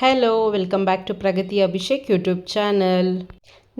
Hello welcome back to Pragati Abhishek YouTube channel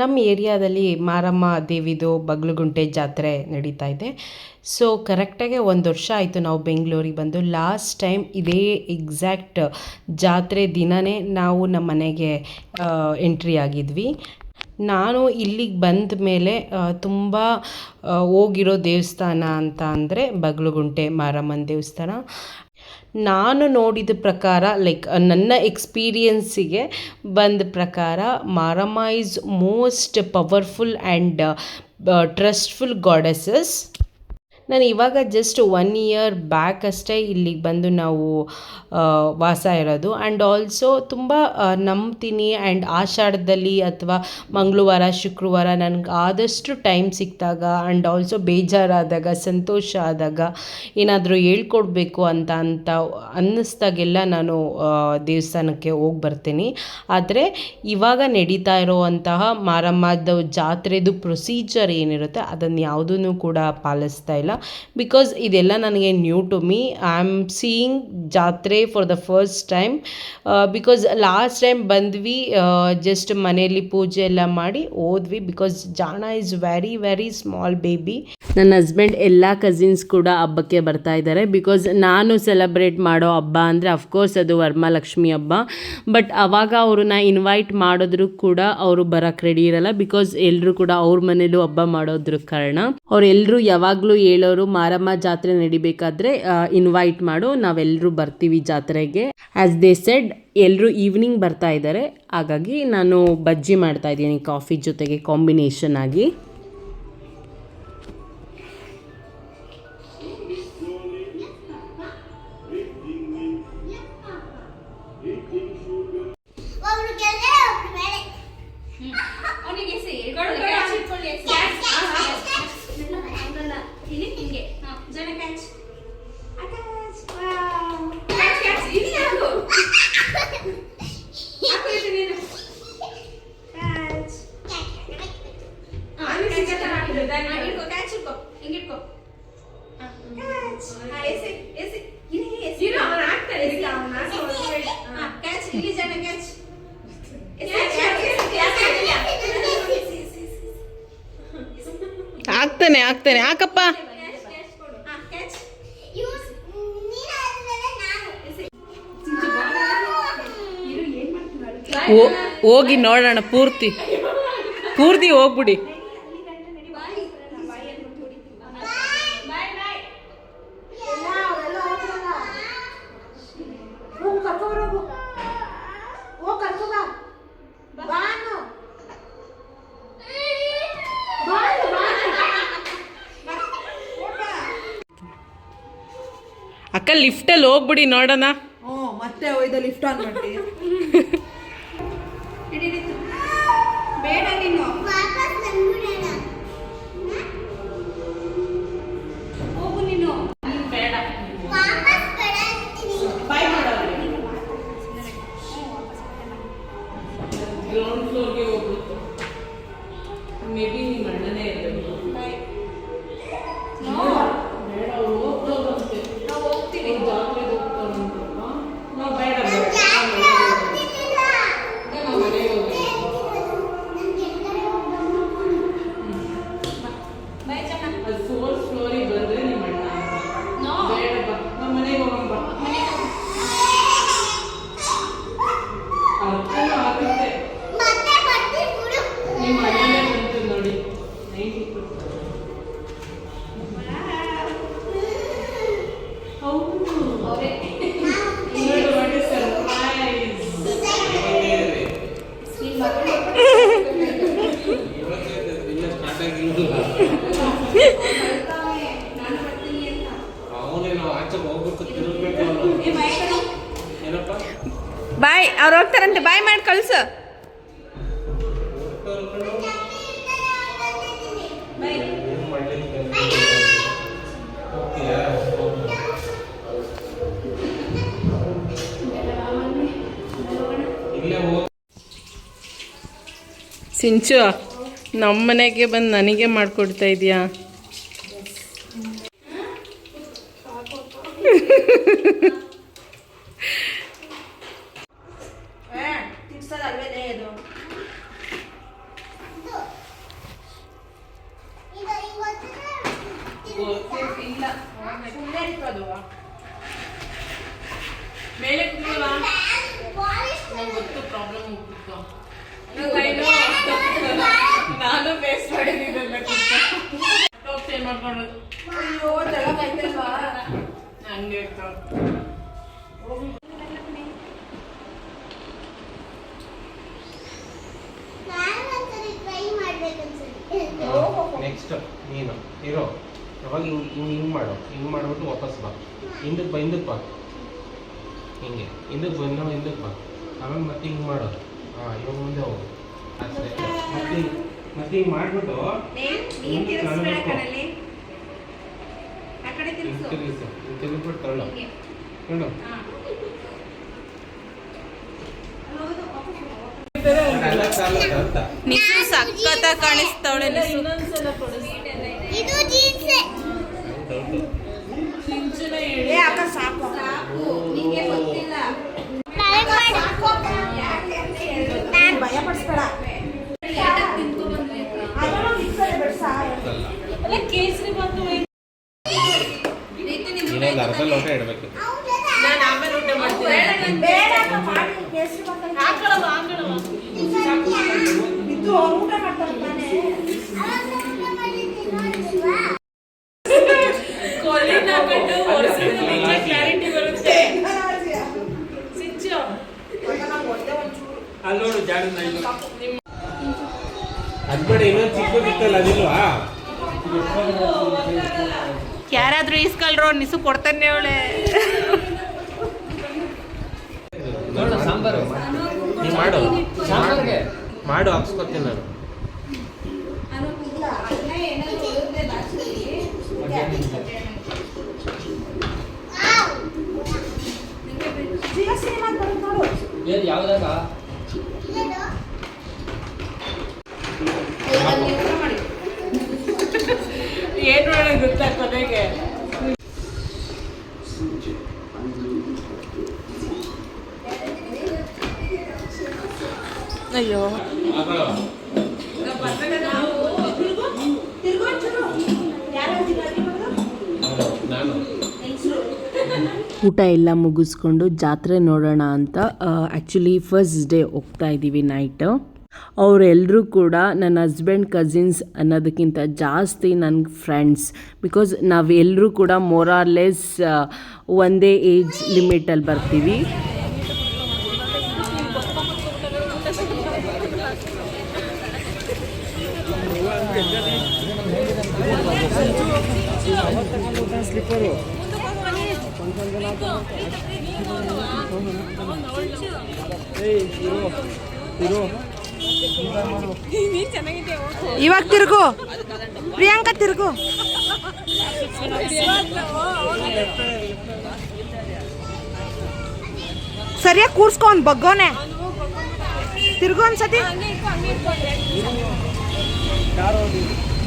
ನಮ್ಮ ಏರಿಯಾದಲ್ಲಿ ಮಾರಮ್ಮ ದೇವಿದು ಬಗ್ಲುಗುಂಟೆ ಜಾತ್ರೆ ನಡೀತಾ ಇದೆ. ಸೊ ಕರೆಕ್ಟಾಗೆ ಒಂದು ವರ್ಷ ಆಯಿತು ನಾವು ಬೆಂಗಳೂರಿಗೆ ಬಂದು. ಲಾಸ್ಟ್ ಟೈಮ್ ಇದೇ ಎಕ್ಸಾಕ್ಟ್ ಜಾತ್ರೆ ದಿನವೇ ನಾವು ನಮ್ಮ ಮನೆಗೆ ಎಂಟ್ರಿ ಆಗಿದ್ವಿ. ನಾನು ಇಲ್ಲಿಗೆ ಬಂದ ಮೇಲೆ ತುಂಬ ಹೋಗಿರೋ ದೇವಸ್ಥಾನ ಅಂತ ಅಂದರೆ ಬಗ್ಲುಗುಂಟೆ ಮಾರಮ್ಮನ ದೇವಸ್ಥಾನ. ನಾನು ನೋಡಿದ ಪ್ರಕಾರ ಲೈಕ್ ನನ್ನ ಎಕ್ಸ್ಪೀರಿಯನ್ಸಿಗೆ ಬಂದ ಪ್ರಕಾರ Maramma is most powerful and trustful goddesses ನಾನು ಇವಾಗ ಜಸ್ಟ್ ಒನ್ ಇಯರ್ ಬ್ಯಾಕ್ ಅಷ್ಟೇ ಇಲ್ಲಿಗೆ ಬಂದು ನಾವು ವಾಸ ಇರೋದು. ಆ್ಯಂಡ್ ಆಲ್ಸೋ ತುಂಬ ನಂಬ್ತೀನಿ ಆ್ಯಂಡ್ ಆಷಾಢದಲ್ಲಿ ಅಥವಾ ಮಂಗಳವಾರ, ಶುಕ್ರವಾರ ನನಗೆ ಆದಷ್ಟು ಟೈಮ್ ಸಿಕ್ಕಿದಾಗ ಆ್ಯಂಡ್ ಆಲ್ಸೋ ಬೇಜಾರಾದಾಗ, ಸಂತೋಷ ಆದಾಗ ಏನಾದರೂ ಹೇಳ್ಕೊಡ್ಬೇಕು ಅಂತ ಅಂತ ಅನ್ನಿಸ್ದಾಗೆಲ್ಲ ನಾನು ದೇವಸ್ಥಾನಕ್ಕೆ ಹೋಗಿ ಬರ್ತೀನಿ. ಆದರೆ ಇವಾಗ ನಡೀತಾ ಇರೋವಂತಹ ಮಾರಮ್ಮದ ಜಾತ್ರೆದು ಪ್ರೊಸೀಜರ್ ಏನಿರುತ್ತೆ ಅದನ್ನು ಯಾವುದೂ ಕೂಡ ಪಾಲಿಸ್ತಾ ಇಲ್ಲ. ಬಿಕಾಸ್ ಇದೆಲ್ಲ ನನಗೆ new to me I am seeing jatre for the first time because last time ಬಂದ್ವಿ ಜಸ್ಟ್ ಮನೆಯಲ್ಲಿ ಪೂಜೆ ಎಲ್ಲ ಮಾಡಿ ಹೋದ್ವಿ because Jaana is very very small baby ನನ್ನ ಹಸ್ಬೆಂಡ್ ಎಲ್ಲ ಕಸಿನ್ಸ್ ಕೂಡ ಹಬ್ಬಕ್ಕೆ ಬರ್ತಾ ಇದ್ದಾರೆ. ಬಿಕಾಸ್ ನಾನು ಸೆಲೆಬ್ರೇಟ್ ಮಾಡೋ ಹಬ್ಬ ಅಂದರೆ ಅಫ್ಕೋರ್ಸ್ ಅದು ವರಮಹಾಲಕ್ಷ್ಮಿ ಹಬ್ಬ. ಬಟ್ ಅವಾಗ ಅವ್ರನ್ನ ಇನ್ವೈಟ್ ಮಾಡಿದ್ರು ಕೂಡ ಅವರು ಬರೋಕ್ಕೆ ರೆಡಿ ಇರಲ್ಲ. ಬಿಕಾಸ್ ಎಲ್ಲರೂ ಕೂಡ ಅವ್ರ ಮನೇಲೂ ಹಬ್ಬ ಮಾಡೋದ್ರ ಕಾರಣ. ಅವ್ರೆಲ್ಲರೂ ಯಾವಾಗಲೂ ಹೇಳೋರು ಮಾರಮ್ಮ ಜಾತ್ರೆ ನಡಿಬೇಕಾದ್ರೆ ಇನ್ವೈಟ್ ಮಾಡು. ನಾವೆಲ್ಲರೂ ಬರ್ತೀವಿ ಜಾತ್ರೆಗೆ. ಆಸ್ ದೇ ಸೆಡ್ ಎಲ್ಲರೂ ಈವ್ನಿಂಗ್ ಬರ್ತಾ ಇದ್ದಾರೆ. ಹಾಗಾಗಿ ನಾನು ಬಜ್ಜಿ ಮಾಡ್ತಾ ಇದ್ದೀನಿ ಕಾಫಿ ಜೊತೆಗೆ ಕಾಂಬಿನೇಷನ್ ಆಗಿ. ಹೋ- ಹೋಗಿ ನೋಡೋಣ ಪೂರ್ತಿ. ಪೂರ್ತಿ ಹೋಗ್ಬಿಡಿ. ಅಕ್ಕ ಲಿಫ್ಟಲ್ಲಿ ಹೋಗ್ಬಿಡಿ ನೋಡೋಣ. ಹ್ಞೂ ಮತ್ತೆ ಹೋಯ್ತು ಲಿಫ್ಟ್ ಆನ್ ಮಾಡಿ ಬೇಡ ನಿಮ್ಮ ಸಿಂಚು ನಮ್ಮ ಮನೆಗೆ ಬಂದು ನನಗೆ ಮಾಡಿಕೊಡ್ತಾ ಇದೆಯಾ? ಮಾಡ್ಕೊಳ್ಳೋದು ಅಯ್ಯೋ ಆಯ್ತಲ್ವಾ ಹಂಗೆ ಇರ್ತಾವ. ನಾನು ಒಂದ್ಸರಿ ಟ್ರೈ ಮಾಡ್ಬೇಕು ನೆಕ್ಸ್ಟ್ ನೀನು ಇರೋ. ಯಾವಾಗ ಹಿಂಗೆ ಹಿಂಗೆ ಹಿಂಗೆ ಮಾಡು. ಹಿಂಗೆ ಮಾಡ್ಬಿಟ್ಟು ವಾಪಸ್ ಬಾ. ಹಿಂದಕ್ಕೆ ಬಾ ಹಿಂದಕ್ಕೆ ಬಾ. ಹಿಂಗೆ ಹಿಂದಕ್ಕೆ ಬಂದು ಹಿಂದಕ್ಕೆ ಬಾ. ಆಮೇಲೆ ಮತ್ತೆ ಹಿಂಗೆ ಮಾಡು. ಹಾಂ ಇವಾಗ ಮುಂದೆ ಹೋಗು. ಅಷ್ಟೇ ಮತ್ತೆ ಮತ್ತೆ ಹಿಂಗ್ ಮಾಡ್ಬಿಟ್ಟು ನೀನ್ ತಿರ್ಗಿಸ್ಬೇಡ ಕಣಲ್ಲಿ. ಆ ಕಡೆ ತಿರ್ಗಿಸು. ತಿರುಗಿಸು. ತಳ್ಳು ನಿಸು ಕಾಣಿಸ್ತಾವಳೆ ನಿಸು. ಇದು ಜೀನ್ಸ್. ಏ ಅಕ್ಕ ಸಾಕು ಸಾಕು. ಗೊತ್ತಿಲ್ಲ. ಭಯ ಪಡಿಸ್ಬೇಡ ಅಲ್ಲಿ ನೋಡು ಜಾಗ ಅದ್ಬೇಡ ಇನ್ನೊಂದು ಚಿಕ್ಕದಿತ್ತಲ್ಲ ಅದಿಲ್ವಾ? ಯಾರಾದ್ರೂ ಈಸ್ಕಲ್ರೋ ನಿಸು ಕೊಡ್ತಾನೆ ಅವಳೆ. ನೋಡು ಸಾಂಬಾರು. ನೀ ಮಾಡು. ಸಾಂಬಾರ್ಗೆ ಮಾಡು ಹಾಕ್ಸ್ಕೊತೀನಿ ನಾನು. ಇಲ್ಲ ಅನ್ನ ಏನಾದ್ರು ಉಳಿದ್ರೆ ಲಾಸ್ಟಲ್ಲಿ ಜಿಯೋ ಸಿನಿಮಾ ಬರುತ್ತೆ ನೋಡು ಯಾವ್ದಾಗ ಅಲ್ಲಿ ಊಟ ಮಾಡಿ ಏನ್ ಗೊತ್ತಾ ಕೊನೆಗೆ ಅಯ್ಯೋ. ಊಟ ಎಲ್ಲ ಮುಗಿಸ್ಕೊಂಡು ಜಾತ್ರೆ ನೋಡೋಣ ಅಂತ ಆ್ಯಕ್ಚುಲಿ ಫಸ್ಟ್ ಡೇ ಹೋಗ್ತಾ ಇದ್ದೀವಿ ನೈಟು ಅವರೆಲ್ಲರೂ ಕೂಡ ನನ್ನ ಹಸ್ಬೆಂಡ್ ಕಸಿನ್ಸ್ ಅನ್ನೋದಕ್ಕಿಂತ ಜಾಸ್ತಿ ನನ್ನ ಫ್ರೆಂಡ್ಸ್ ಬಿಕಾಸ್ ನಾವೆಲ್ಲರೂ ಕೂಡ ಮೋರಾರ್ಲೆಸ್ ಒಂದೇ ಏಜ್ ಲಿಮಿಟಲ್ಲಿ ಬರ್ತೀವಿ. ಇವಾಗ ತಿರುಗು. ಪ್ರಿಯಾಂಕಾ, ತಿರುಗು. ಸರಿಯಾಗಿ ಕೂರ್ಸ್ಕೊ ಒಂದು ಬಗ್ಗೋನೆ ತಿರುಗು ಒಂದ್ಸತಿ.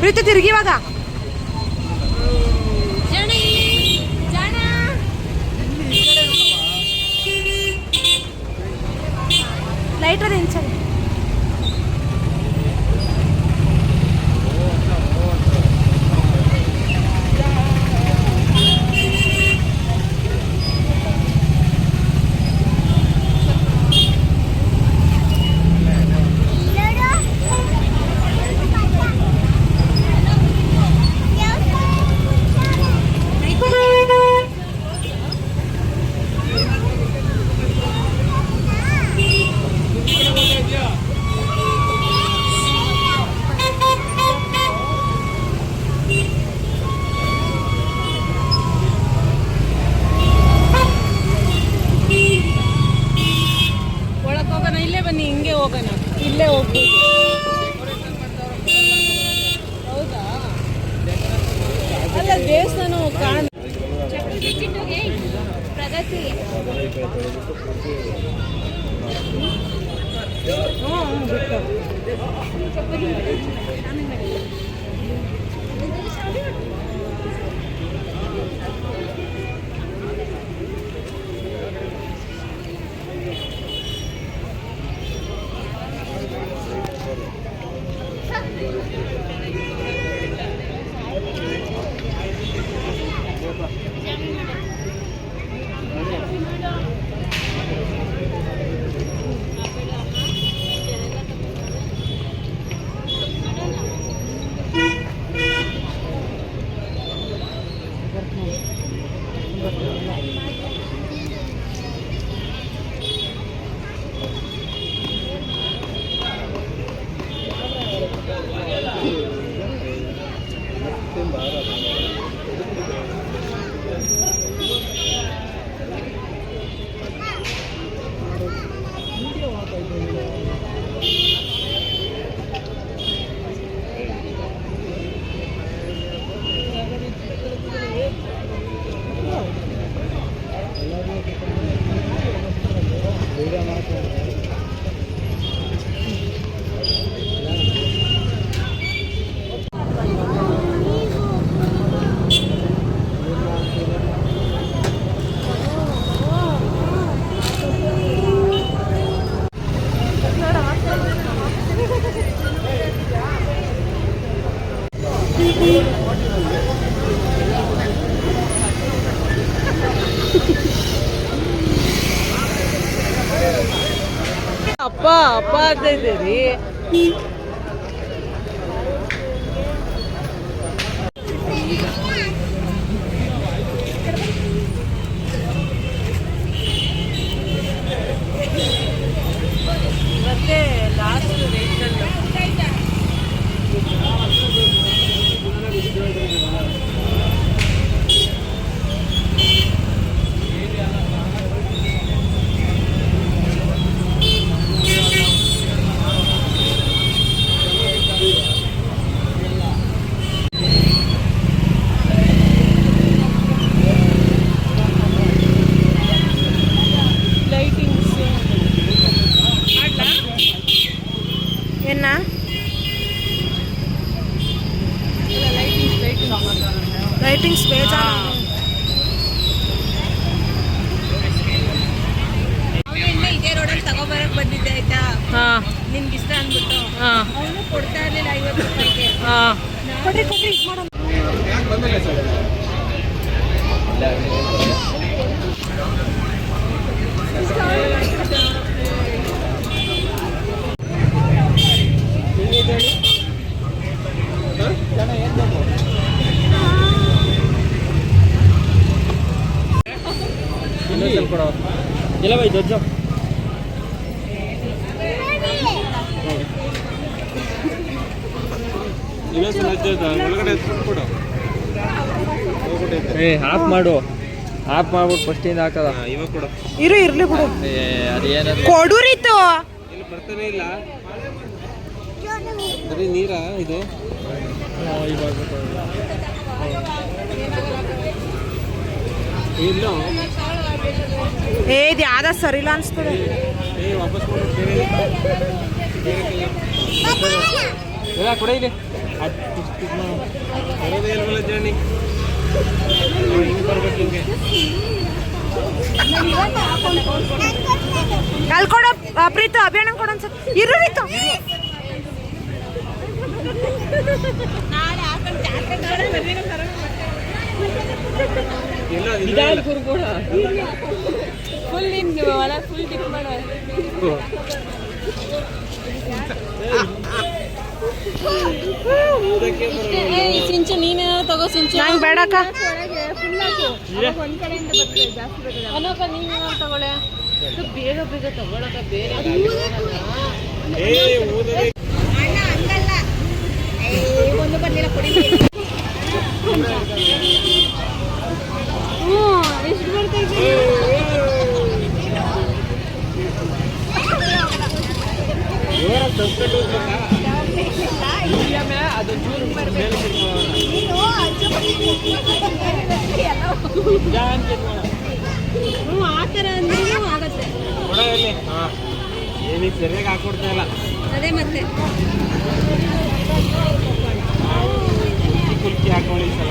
ಪ್ರೀತಿ, ತಿರುಗಿ ಇವಾಗ. ಲೈಟ್ ಅದ ಇನ್ಸರಿ ಅಪ್ಪ ಅಪ್ಪ ಅಂತ ಇದ್ದೀರಿ. ಇಲ್ಲ ಬೈ ದೊಡ್ಡ ಒಳಗಡೆ ಕೊಡು ಏ ಹಾಪ್ ಮಾಡು. ಹಾಫ್ ಮಾಡ್ಬಿಟ್ಟು ಫಸ್ಟಿಂದ ಹಾಕದ. ಇವಾಗ ಕೊಡು. ಇರು ಇರ್ಲಿ ಬಿಡು. ಏ ಅದೇನದು ಕೊಡುರಿತು ಇಲ್ಲಿ ಬರ್ತಾನೆ ಇಲ್ಲ. ಬರೀ ನೀರಾ ಇದು? ಇಲ್ಲ. ಏ ಇದು ಯಾವ್ದ ಸರಿ ಇಲ್ಲ ಅನ್ಸ್ತದೆ. ಏ ವಾಪಸ್ ಕೊಡು ಬೇರೆ ಇಲ್ಲ. ಕೊಡ ಇಲ್ಲಿ ಬರೋದೇ ಜರ್ನಿ? ಹಿಂಗೆ ಬರ್ಬೇಕು ಹಿಂಗೆ ಅಲ್ಲಿ ಕೊಡು ಆ, ಪ್ರೀತು. ಅಭಿಯಾನ ಕೊಡು ಇರು ರೀತು ಫುಲ್ ನಿಮ್ಗೆ ಫುಲ್ ಮಾಡ. ಸಿಂಚು ನೀನೇನಾದ್ರು ತಗೋ ಸಿಂಚು. ನಂಗೆ ಬೇಡಕ್ಕ. ಅನೋಕ ತಗೊಳ್ಳೆ? ಬೇಗ ಬೇಗ ತಗೊಳಕ ಬೇರೆ ಒಂದು ಬರ್ಲಿಲ್ಲ ಕೊಡಿ ಹ್ಞೂ ಎಷ್ಟು ಬರ್ತೈತೆ ಜೋರ ತಪ್ಪಿಟ್ಟು ಹ್ಞೂ ಆ ಥರ ಅಂದ್ರೂ ಆಗತ್ತೆ. ಏನೀಗ ಸರಿಯಾಗಿ ಹಾಕೊಡ್ತಾ ಇಲ್ಲ. ಅದೇ ಮತ್ತೆ. ಕುಲ್ಕಿ ಹಾಕೊಳ್ಳಿ ಸಲ.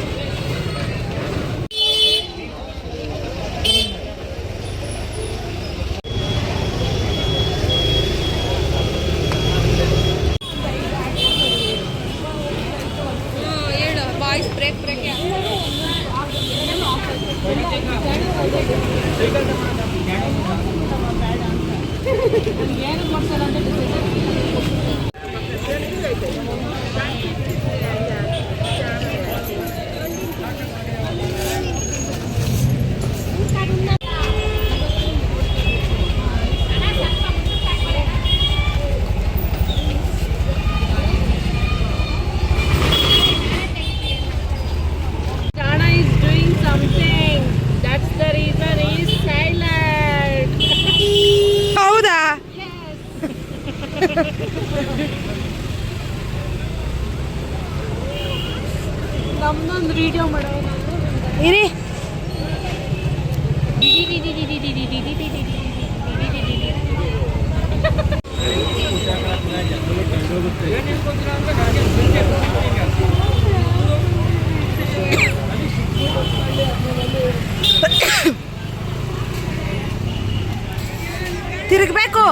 Bien, un Marcelo ವಿಡಿಯೋ ಮಾಡೋಣ ಇರಿ ತಿರುಗಬೇಕು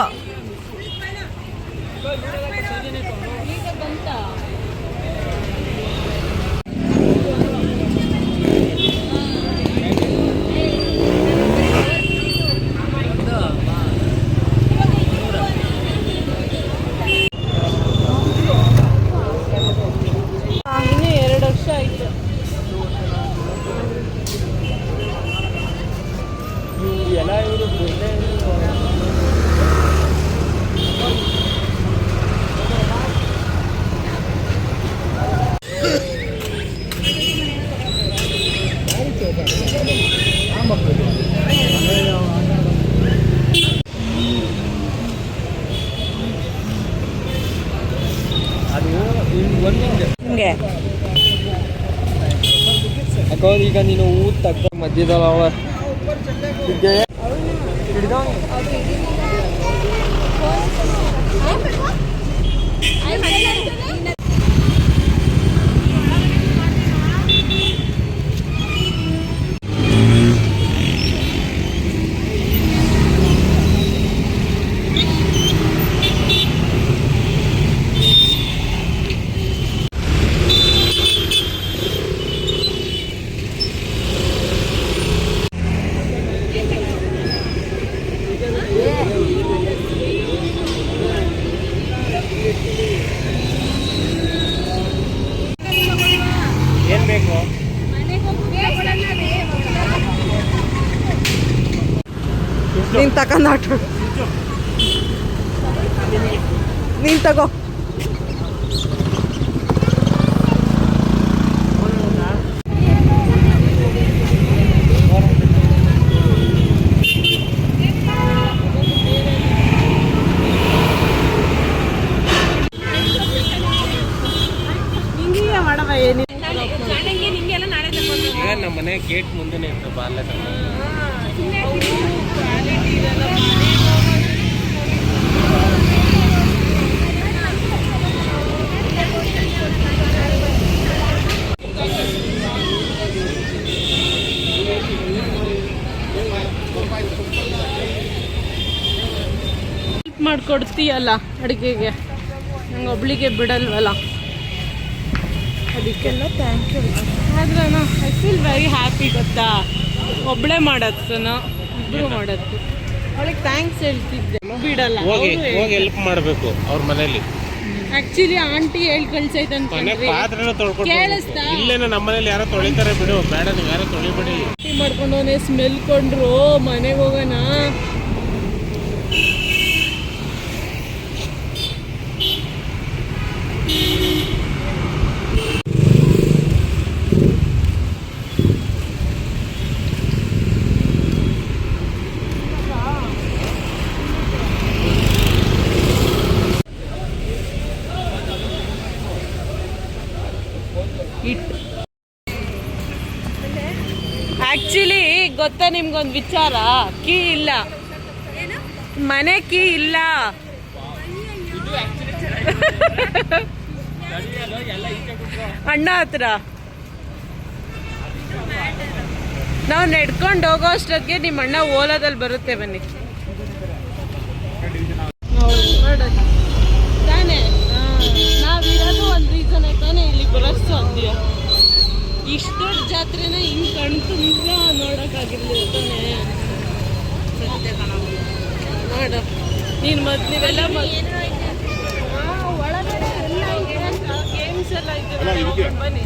ನೀನು ಊಟ ತಕ್ಕ ಮಧ್ಯದಲ್ಲ ಅವ ನೀನು ತಗೊಂಡು ಆಟ ನೀನು ತಗೋ. ನಮ್ಮ ಮನೆ ಗೇಟ್ ಮುಂದೆ ಇತ್ತು ಬಾಲ್ಯ ಹೆಲ್ಪ್ ಮಾಡಿಕೊಡ್ತೀಯಲ್ಲ ಅಡುಗೆಗೆ? ನಂಗೆ ಒಬ್ಳಿಗೆ ಬಿಡಲ್ವಲ್ಲ. ಅದಕ್ಕೆಲ್ಲ ಥ್ಯಾಂಕ್ ಯು ಆದ್ರೆ ಐ ಫೀಲ್ ವೆರಿ ಹ್ಯಾಪಿ ಗೊತ್ತಾ? ಒಬ್ಬಳೇ ಮಾಡೋದನ್ನ ಇಬ್ಬರು ಮಾಡತ್ತು ಅವಳಿಗೆ ಥ್ಯಾಂಕ್ಸ್ ಹೇಳ್ತಿದ್ದೆ. ಬಿಡಲ್ಲ. ಹೋಗಿ ಹೋಗಿ ಹೆಲ್ಪ್ ಮಾಡಬೇಕು ಅವ್ರ ಮನೇಲಿ. ಆಕ್ಚುಲಿ ಆಂಟಿ ಹೇಳಿ ಕಳ್ಸೈತೆ ಮನೆ ಅನ್ಕೊಂಡ್ರಿ ಪಾತ್ರೆನ ತೊಳ್ಕೊಂಡು ಇಲ್ಲೇನ ನಮ್ಮ ಮನೇಲಿ ಯಾರೋ ತೊಳಿತಾರೆ ಬಿಡು ಬೇಡ ನೀವು ಯಾರೋ ತೊಳಿಬೇಡಿ. ಟೀ ಮಾಡ್ಕೊಂಡವನೇ ಸ್ಮೆಲ್ ಕೊಂಡ್ರು ಮನೆಗೆ ಹೋಗೋಣ ಇಟ್ಟು ಆಕ್ಚುಲಿ ಗೊತ್ತಾ ನಿಮ್ಗೊಂದು ವಿಚಾರ? ಕೀ ಇಲ್ಲ. ಮನೆ ಕೀ ಇಲ್ಲ. ಅಣ್ಣ ಹತ್ರ? ನಾವು ನಡ್ಕೊಂಡು ಹೋಗೋ ಅಷ್ಟೊತ್ತಿಗೆ ನಿಮ್ಮ ಅಣ್ಣ ಓಲಾದಲ್ಲಿ ಬರುತ್ತೆ ಬನ್ನಿ. ತಾನೇ? ನಾವಿರೋದು ಒಂದು ರೀಸನ್ ತಾನೇ ಇಲ್ಲಿ ಬರೋಷ್ಟು ಸಾಧ್ಯ. ಇಷ್ಟು ದೊಡ್ಡ ಜಾತ್ರೆನ ಹಿಂಗೆ ಕಣ್ ತುಂಬ ನೋಡೋಕ್ಕಾಗಿರ್ಲಿ ನೋಡ. ನೀನು ಮದ್ಲಿವೆಲ್ಲ ನೀವೆಲ್ಲ ಗೇಮ್ಸ್ ಬನ್ನಿ.